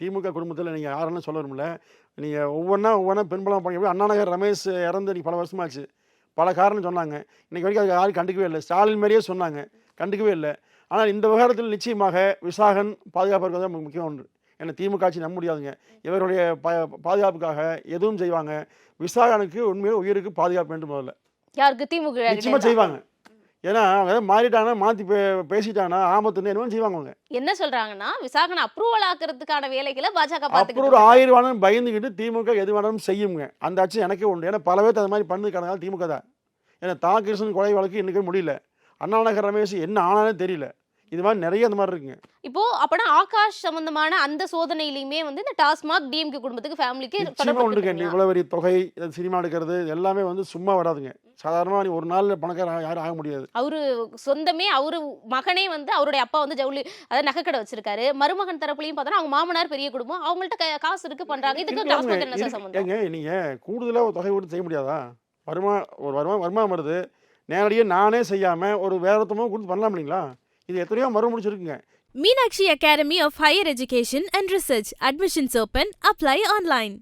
திமுக குடும்பத்தில் நீங்கள் யாருன்னு சொல்ல வரும்ல நீங்கள் ஒவ்வொன்றா ஒவ்வொன்றா பின்பலம் பண்ணி அண்ணா நகர் ரமேஷ் இறந்து இன்னைக்கு பல வருஷமாச்சு. பல காரணம் சொன்னாங்க. இன்னைக்கு வரைக்கும் அது யாரும் கண்டுக்கவே இல்லை. ஸ்டாலின் மாதிரியே சொன்னாங்க. கண்டுக்கவே இல்லை. ஆனால் இந்த விவகாரத்தில் நிச்சயமாக விசாகன் பாதுகாப்பு இருக்கிறது தான் முக்கியம் ஒன்று. ஏன்னா திமுக ஆட்சி நம்ப முடியாதுங்க. இவருடைய பா பாதுகாப்புக்காக எதுவும் செய்வாங்க. விசாகனுக்கு உண்மையாக உயிருக்கு பாதுகாப்பு வேண்டும் முதல்ல. யாருக்கு? திமுக நிச்சயமாக செய்வாங்க. ஏன்னா அவன் மாறிட்டானா மாற்றி பே பேசிட்டானா ஆபத்துன்னு என்னவோ செய்வாங்க அவங்க என்ன சொல்றாங்கன்னா விசாகனை அப்ரூவல் ஆக்குறதுக்கான வேலைகளை பாஜக ஆயிரம் வேணும் பயந்துக்கிட்டு திமுக எது வேணாலும் செய்யுங்க. அந்த ஆட்சி எனக்கே உண்டு. ஏன்னா பல பேர் அது மாதிரி பண்ணது கடந்தாலும் திமுக தான். ஏன்னா தா. கிருஷ்ணன் கொலை வழக்கு இன்றைக்கே முடியல. அண்ணா நகர் ரமேஷ் என்ன ஆனானே தெரியல. இது மாதிரி நிறைய இந்த மாதிரி இருக்குங்க. இப்போ அப்பனா ஆகாஷ் சம்பந்தமான அந்த சோதனையிலுமே வந்து இந்த டாஸ்மாக் டிஎம்கே குடும்பத்துக்கு ஃபேமிலிக்கு உண்டுங்க. இவ்வளோ பெரிய தொகை சினிமா எடுக்கிறது எல்லாமே வந்து சும்மா வராதுங்க. சாதாரணமாக நீ ஒரு நாளில் பணக்கார யாரும் ஆக முடியாது அவரு சொந்தமே அவரு மகனே வந்து அவருடைய அப்பா வந்து ஜவுளி அதாவது நகைக்கடை வச்சிருக்காரு மருமகன் தரப்புலையும் பார்த்தோன்னா அவங்க மாமனார் பெரிய குடும்பம் அவங்கள்ட்ட காசு இருக்கு பண்றாங்க இதுக்கு. டாஸ்மாக் என்ன சார். சம்பந்தம் ஏங்க நீங்கள் கூடுதலாக ஒரு தொகை கொடுத்து செய்ய முடியாதா வருமா ஒரு வருமா வருமானம் வருது நேரடியாக நானே செய்யாமல் ஒரு வேற கொடுத்து பண்ணலாம் இல்லைங்களா இது எத்தனையோ மறு முடிச்சிருக்குங்க Meenakshi Academy of Higher Education and Research. Admissions open. Apply online.